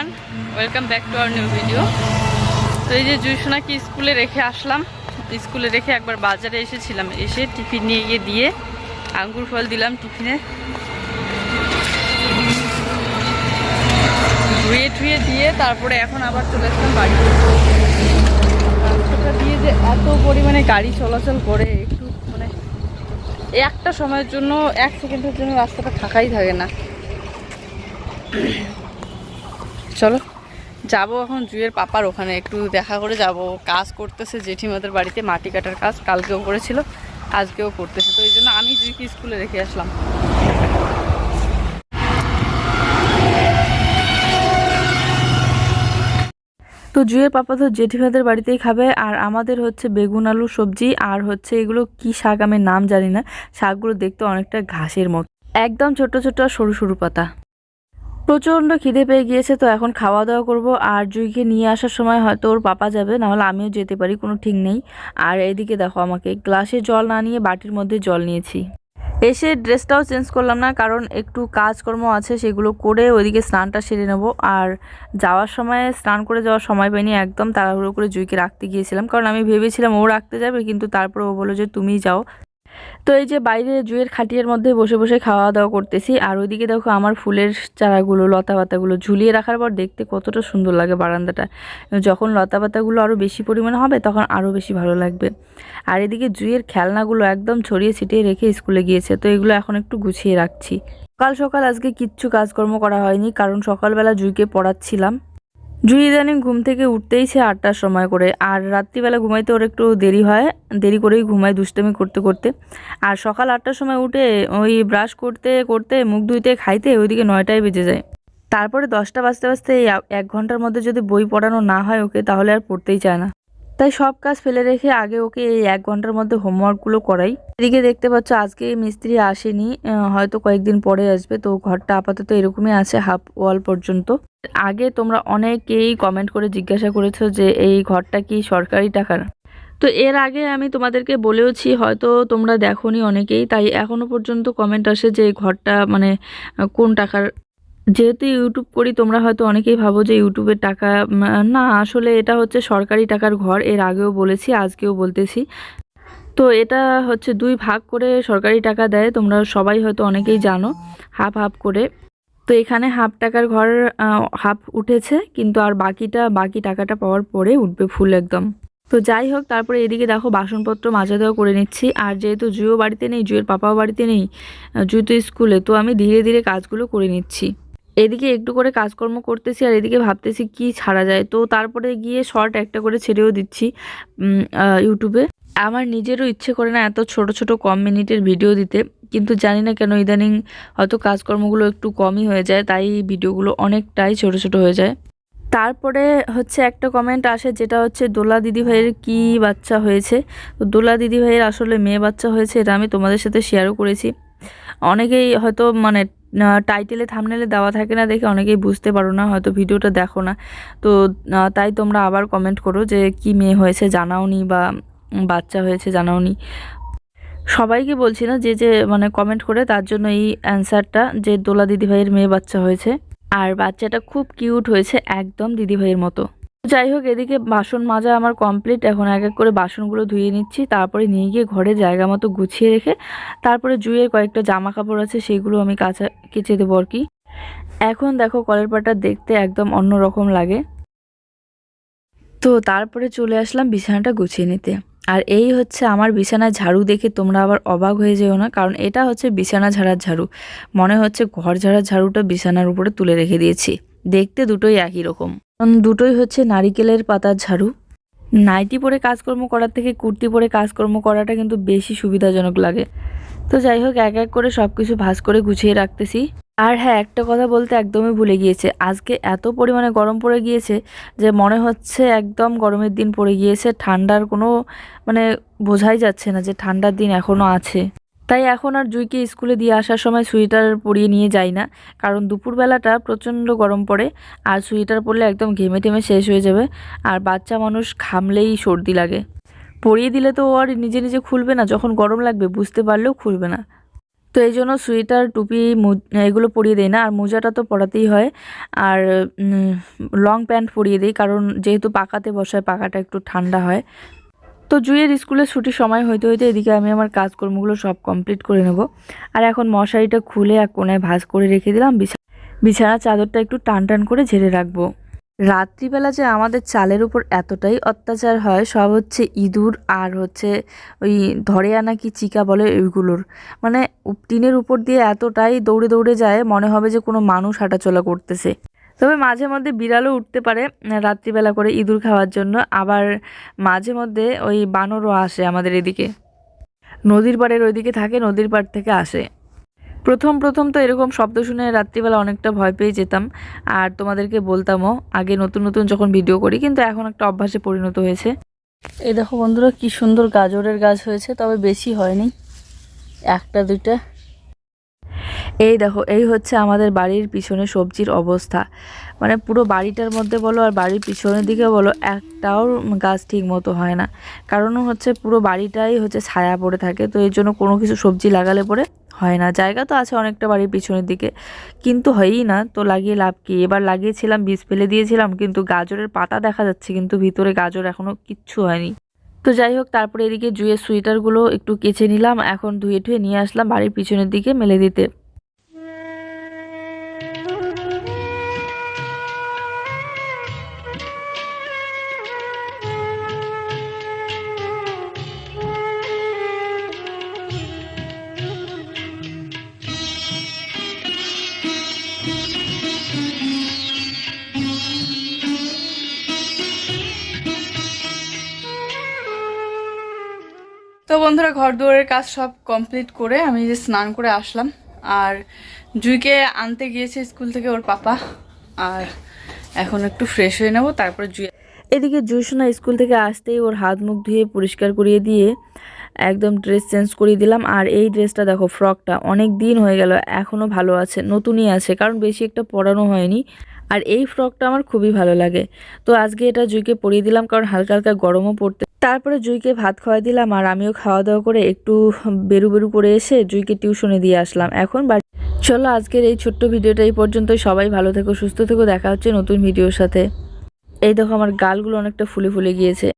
Everyone welcome back to our new video তো এই যে জুইসোনাকে স্কুলে রেখে আসলাম। স্কুলে রেখে একবার বাজারে এসেছিলাম। এসে টিফিন নিয়ে গিয়ে দিয়ে আঙ্গুর ফল দিলাম টিফিনে। ধুয়ে ধুয়ে দিয়ে তারপরে এখন আবার চলে আসলাম বাড়িতে রাস্তাটা দিয়ে যে এত পরিমাণে গাড়ি চলাচল করে, একটু মানে একটা সময়ের জন্য, এক সেকেন্ডের জন্য রাস্তাটা থাকাই থাকে না। চলো। যাব এখন জুয়ের পাপার ওখানে, একটু দেখা করে যাব। কাজ করতেছে জেঠিমাদের বাড়িতে, মাটি কাটার কাজ, কালকেও করেছিল, আজকেও করতেছে। তো এই জন্য আমি জুইকে স্কুলে রেখে আসলাম। তো জুয়ের পাপা তো জেঠিমাদের বাড়িতেই খাবে, আর আমাদের হচ্ছে বেগুন আলু সবজি, আর হচ্ছে এগুলো কি শাক আমি নাম জানি না। শাকগুলো দেখতে অনেকটা ঘাসের মতো। একদম ছোট ছোট আর সরু সরু পাতা। প্রচণ্ড খিদে পেয়ে গিয়েছে, তো এখন খাওয়া দাওয়া করব। আর জুইকে নিয়ে আসার সময় হয়তো ওর পাপা যাবে, নাহলে আমিও যেতে পারি, কোনো ঠিক নেই। আর এদিকে দেখো আমাকে, গ্লাসে জল না নিয়ে বাটির মধ্যে জল নিয়েছি। এসে ড্রেসটাও চেঞ্জ করলাম না, কারণ একটু কাজকর্ম আছে, সেগুলো করে ওইদিকে স্নানটা সেরে নেব। আর যাওয়ার সময়, স্নান করে যাওয়ার সময় পাইনি একদম তাড়াহুড়ো করে জুইকে রাখতে গিয়েছিলাম। কারণ আমি ভেবেছিলাম ও রাখতে যাবে, কিন্তু তারপরে ও বলল যে, তুমিই যাও। তো এই যে বাইরে জুয়ের খাটিয়ার মধ্যে বসে বসে খাওয়া দাওয়া করতেছি, আর ওইদিকে দেখো আমার ফুলের চারাগুলো লতা পাতাগুলো ঝুলিয়ে রাখার পর দেখতে কতটা সুন্দর লাগে বারান্দাটা। যখন লতা পাতাগুলো আরও বেশি পরিমাণে হবে, তখন আরও বেশি ভালো লাগবে। আর এদিকে জুয়ের খেলনাগুলো একদম ছড়িয়ে ছিটিয়ে রেখে স্কুলে গিয়েছে, তো এগুলো এখন একটু গুছিয়ে রাখছি। সকাল সকাল আজকে কিচ্ছু কাজকর্ম করা হয়নি, কারণ সকালবেলা জুইকে পড়াচ্ছিলাম। জুই ইদানিং ঘুম থেকে উঠতেই সে আটটার সময় করে। আর রাত্রিবেলা ঘুমাইতে ওর একটু দেরি হয়, দেরি করেই ঘুমায় দুষ্টামি করতে করতে। আর সকাল আটটার সময় উঠে ওই ব্রাশ করতে করতে মুখ ধুইতে খাইতে ওইদিকে নয়টায় বেজে যায়। তারপরে দশটা বাজতে বাজতে এক ঘণ্টার মধ্যে যদি বই পড়ানো না হয় ওকে, তাহলে আর পড়তেই চায় না। তাই সব কাজ ফেলে রেখে আগে ওকে এই এক ঘণ্টার মধ্যে হোমওয়ার্কগুলো করাই। এদিকে দেখতে পাচ্ছ, আজকে মিস্ত্রি আসেনি হয়তো কয়েকদিন পরে আসবে, তো ঘরটা আপাতত এরকমই আছে, হাফ ওয়াল পর্যন্ত। আগে তোমরা অনেকেই কমেন্ট করে জিজ্ঞাসা করেছ যে এই ঘরটা কি সরকারি টাকার? তো এর আগে আমি তোমাদেরকে বলেওছি, হয়তো তোমরা দেখোনি অনেকেই, তাই এখনও পর্যন্ত কমেন্ট আসে যে এই ঘরটা মানে কোন টাকার যেহেতু ইউটিউব করি, তোমরা হয়তো অনেকেই ভাবো যে ইউটিউবের টাকা না, আসলে এটা হচ্ছে সরকারি টাকার ঘর, এর আগেও বলেছি, আজকেও বলতেছি। তো এটা হচ্ছে দুই ভাগ করে সরকারি টাকা দেয়, তোমরা সবাই হয়তো অনেকেই জানো, হাফ হাফ করে। তো এখানে হাফ টাকার ঘর হাফ উঠেছে, কিন্তু আর বাকিটা, বাকি টাকাটা পাওয়ার পরে উঠবে ফুল একদম। তো যাই হোক, তারপরে এদিকে দেখো বাসনপত্র মাজা দেওয়া করে নিচ্ছি, আর যেহেতু জুয়ো বাড়িতে নেই জুয়ের পাপাও বাড়িতে নেই জুতো স্কুলে, তো আমি ধীরে ধীরে কাজগুলো করে নিচ্ছি। এদিকে একটু করে কাজকর্ম করতেছি আর এদিকে ভাবতেছি কি ছাড়া যায়। তো তারপরে গিয়ে শর্ট একটা করে ছেড়েও দিচ্ছি ইউটিউবে আমার নিজেরও ইচ্ছে করে না এত ছোট ছোট কম মিনিটের ভিডিও দিতে, কিন্তু জানি না কেন ইদানিং হয়তো কাজকর্মগুলো একটু কমই হয়ে যায়, তাই ভিডিওগুলো অনেকটাই ছোট ছোট হয়ে যায়। তারপরে হচ্ছে একটা কমেন্ট আসে যেটা হচ্ছে, দোলা দিদি ভাইয়ের কি বাচ্চা হয়েছে? তো দোলা দিদি ভাইয়ের আসলে মেয়ে বাচ্চা হয়েছে, এটা আমি তোমাদের সাথে শেয়ারও করেছি। অনেকেই হয়তো মানে টাইটেলে থামনেলে দেওয়া থাকে না দেখে অনেকেই বুঝতে পারো না, হয়তো ভিডিওটা দেখো না। তো তাই তোমরা আবার কমেন্ট করো যে কি মেয়ে হয়েছে জানাওনি বা বাচ্চা হয়েছে জানাওনি। সবাইকে বলছি না যে যে মানে কমেন্ট করে, তার জন্য এই অ্যান্সারটা যে দোলা দিদিভাইয়ের মেয়ে বাচ্চা হয়েছে। আর বাচ্চাটা খুব কিউট হয়েছে একদম দিদিভাইয়ের মতো। যাই হোক, এদিকে বাসন মাজা আমার কমপ্লিট এখন এক এক করে বাসনগুলো ধুয়ে নিচ্ছি, তারপরে নিয়ে গিয়ে ঘরে জায়গা মতো গুছিয়ে রেখে, তারপরে জুয়ের কয়েকটা জামা কাপড় আছে, সেগুলো আমি কাঁচা কেচে দেবো আর কি। এখন দেখো, কলের পাটা দেখতে একদম অন্য রকম লাগে। তো তারপরে চলে আসলাম বিছানাটা গুছিয়ে নিতে। আর এই হচ্ছে আমার বিছানায় ঝাড়ু দেখে তোমরা আবার অবাক হয়ে যেও না, কারণ এটা হচ্ছে বিছানা ঝাড়ার ঝাড়ু। মনে হচ্ছে ঘর ঝাড়ার ঝাড়ুটা বিছানার উপরে তুলে রেখে দিয়েছি। দেখতে দুটোই একই রকম। দুটোই হচ্ছে নারিকেলের পাতার ঝাড়ু। নাইটি পরে কাজকর্ম করার থেকে কুর্তি পরে কাজকর্ম করাটা কিন্তু বেশি সুবিধাজনক লাগে। তো যাই হোক, এক এক করে সব কিছু ভাঁজ করে গুছিয়ে রাখতেছি। আর হ্যাঁ একটা কথা বলতে একদমই ভুলে গিয়েছে। আজকে এত পরিমাণে গরম পড়ে গিয়েছে যে মনে হচ্ছে একদম গরমের দিন পড়ে গিয়েছে। ঠান্ডার কোনো মানে বোঝাই যাচ্ছে না যে ঠান্ডার দিন এখনও আছে। তাই এখন আর জুইকে স্কুলে দিয়ে আসার সময় সোয়েটার পরিয়ে নিয়ে যাই না। কারণ দুপুরবেলাটা প্রচণ্ড গরম পড়ে, আর সোয়েটার পরলে একদম ঘেমে টেমে শেষ হয়ে যাবে, আর বাচ্চা মানুষ ঘামলেই সর্দি লাগে। পরিয়ে দিলে তো আর নিজে নিজে খুলবে না, যখন গরম লাগবে বুঝতে পারলেও খুলবে না। তো এই জন্য সোয়েটার টুপি এগুলো পরিয়ে দিই না, আর মোজাটা তো পরাতেই হয়। আর লং প্যান্ট পরিয়ে দিই, কারণ যেহেতু পাকাতে বসায়, পাকাটা একটু ঠান্ডা হয়। তো জুয়ের স্কুলের ছুটির সময় হইতে হইতে এদিকে আমি আমার কাজকর্মগুলো সব কমপ্লিট করে নেব। আর এখন মশারিটা খুলে এক কোনায় ভাঁজ করে রেখে দিলাম। বিছানা চাদরটা একটু টান টান করে ঝেড়ে রাখব। রাত্রিবেলা যে আমাদের চালের উপর এতটাই অত্যাচার হয়, সব হচ্ছে ইঁদুর আর হচ্ছে ওই ধরে আনা কি চিকা বলে ওইগুলোর। মানে টিনের উপর দিয়ে এতটাই দৌড়ে দৌড়ে যায়, মনে হবে যে কোনো মানুষ হাঁটাচলা করতেছে। তবে মাঝে মধ্যে বিড়ালও উঠতে পারে রাত্রিবেলা করে ইঁদুর খাওয়ার জন্য। আবার মাঝে মধ্যে ওই বানরও আসে আমাদের এদিকে। নদীর পাড়ের ওইদিকে থাকে, নদীর পাড় থেকে আসে। প্রথম প্রথম তো এরকম শব্দ শুনে রাত্রিবেলা অনেকটা ভয় পেয়ে যেতাম। আর তোমাদেরকে বলতামও, আগে নতুন নতুন যখন ভিডিও করি, কিন্তু এখন একটা অভ্যাসে পরিণত হয়েছে। এই দেখো বন্ধুরা, কি সুন্দর গাজরের গাছ হয়েছে, তবে বেশি হয়নি। একটা, দুইটা। এই দেখো, এই হচ্ছে আমাদের বাড়ির পিছনে সবজির অবস্থা। মানে পুরো বাড়িটার মধ্যে বলো আর বাড়ির পিছনের দিকে বলো, একটাও গাছ ঠিক মতো হয় না। কারণ হচ্ছে পুরো বাড়িটাই হচ্ছে ছায়া পড়ে থাকে, তো এর জন্য কোনো কিছু সবজি লাগালে পরে হয় না। জায়গা তো আছে অনেকটা বাড়ির পিছনের দিকে, কিন্তু হয়ই না। তো লাগিয়ে লাভ কি? এবার লাগিয়েছিলাম, বীজ ফেলে দিয়েছিলাম, কিন্তু গাজরের পাতা দেখা যাচ্ছে, কিন্তু ভিতরে গাজর এখনও কিচ্ছু হয়নি। তো যাই হোক, তারপরে এদিকে জুয়ের সুইটারগুলো একটু কেচে নিলাম, এখন ধুয়ে ধুয়ে নিয়ে আসলাম বাড়ির পিছনের দিকে মেলে দিতে। তো বন্ধুরা, ঘর দুয়ারের কাজ সব কমপ্লিট করে আমি যে স্নান করে আসলাম। আর জুইকে আনতে গিয়েছে স্কুল থেকে ওর পাপা। আর এখন একটু ফ্রেশ হয়ে নেব, তারপরে জুই এদিকে জুসোনা স্কুল থেকে আসতেই ওর হাত মুখ ধুয়ে পরিষ্কার করিয়ে দিয়ে একদম ড্রেস চেঞ্জ করিয়ে দিলাম। আর এই ড্রেসটা দেখো ফ্রকটা অনেক দিন হয়ে গেল এখনও ভালো আছে, নতুনই আছে, কারণ বেশি একটা পরানো হয়নি। আর এই ফ্রকটা আমার খুবই ভালো লাগে। তো আজকে এটা জুইকে পরিয়ে দিলাম কারণ হালকা হালকা গরমও পড়তে। তারপরে জুইকে ভাত খাওয়াই দিলাম আর আমিও খাওয়া দাওয়া করে একটু বেরু বেরু করে এসে জুইকে টিউশনে দিয়ে আসলাম। এখন বাড়ি চলো আজকের এই ছোট্ট ভিডিওটা এই পর্যন্তই। সবাই ভালো থেকো, সুস্থ থেকো। দেখা হচ্ছে নতুন ভিডিওর সাথে। এই দেখো আমার গালগুলো অনেকটা ফুলে ফুলে গিয়েছে।